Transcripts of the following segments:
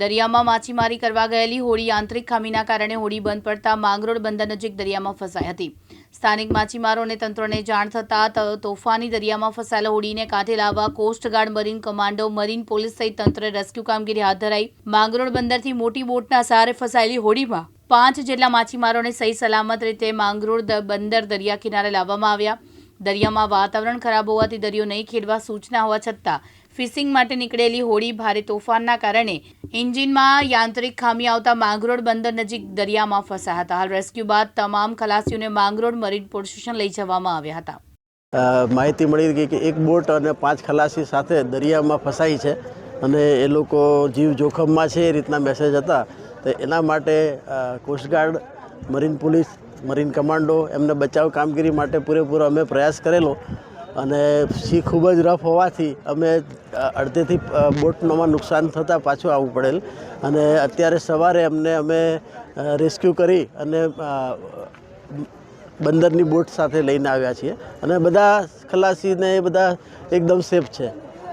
દરિયામાં માછીમારી કરવા ગયેલી હોડી યાંત્રિક ખામીના કારણે હોડી બંધ પડતા માંગરોળ બંદર નજીક દરિયામાં ફસાઈ હતી. સ્થાનિક માછીમારોને તંત્રને જાણ થતાં તોફાની દરિયામાં ફસાયેલા હોડીને કાંઠે લાવવા coastguard marine commando marine police સહિત તંત્રે રેસ્ક્યુ કામગીરી હાથ ધરાઈ. માંગરોળ બંદરથી મોટી બોટના સહારે ફસાયેલી હોડીમાં પાંચ જેટલા માછીમારોને સહી સલામત રીતે માંગરોળ બંદર દરિયા કિનારે લાવવામાં આવ્યા. દરિયામાં વાતાવરણ ખરાબ હોવાથી દરિયો નહીં ખેડવા સૂચના હોવા છતાં ફિશિંગ માટે નીકળેલી હોડી ભારે તોફાનના કારણે એન્જિનમાં યાંત્રિક ખામી આવતા માંગરોળ બંદર નજીક દરિયામાં ફસાયા હતા. હાલ રેસ્ક્યુ બાદ તમામ ખલાસીઓને માંગરોળ મરીન પોલીસ સ્ટેશન લઈ જવામાં આવ્યા હતા. માહિતી મળી હતી કે એક બોટ અને પાંચ ખલાસી સાથે દરિયામાં ફસાઈ છે અને એ લોકો જીવ જોખમમાં છે એ રીતના મેસેજ હતા. તો એના માટે coastguard, marine police marine commando એમને બચાવ કામગીરી માટે પૂરેપૂરો અમે પ્રયાસ કરેલો. અને સી ખૂબ જ રફ હોવાથી અમે અડધેથી બોટનોમાં નુકસાન થતાં પાછું આવવું પડેલ. અને અત્યારે સવારે અમને, અમે રેસ્ક્યુ કરી અને બંદરની બોટ સાથે લઈને આવ્યા છીએ. અને બધા ખલાસીને એ બધા એકદમ સેફ છે.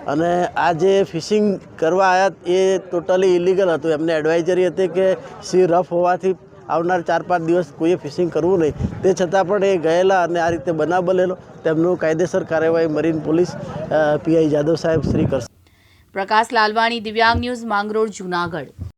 અને આ જે ફિશિંગ કરવા આવ્યા એ ટોટલી ઇલીગલ હતું. એમને એડવાઇઝરી હતી કે સી રફ હોવાથી આવનાર ચાર પાંચ દિવસ કોઈએ ફિશિંગ કરવું નહીં. તે છતાં પણ એ ગયેલા અને આ રીતે બનાવ બનેલો. તેમનું કાયદેસર કાર્યવાહી મરીન પોલીસ પીઆઈ જાદવ સાહેબ શ્રી કરશે. પ્રકાશ લાલવાણી, દિવ્યાંગ ન્યૂઝ માંગરોળ, જુનાગઢ.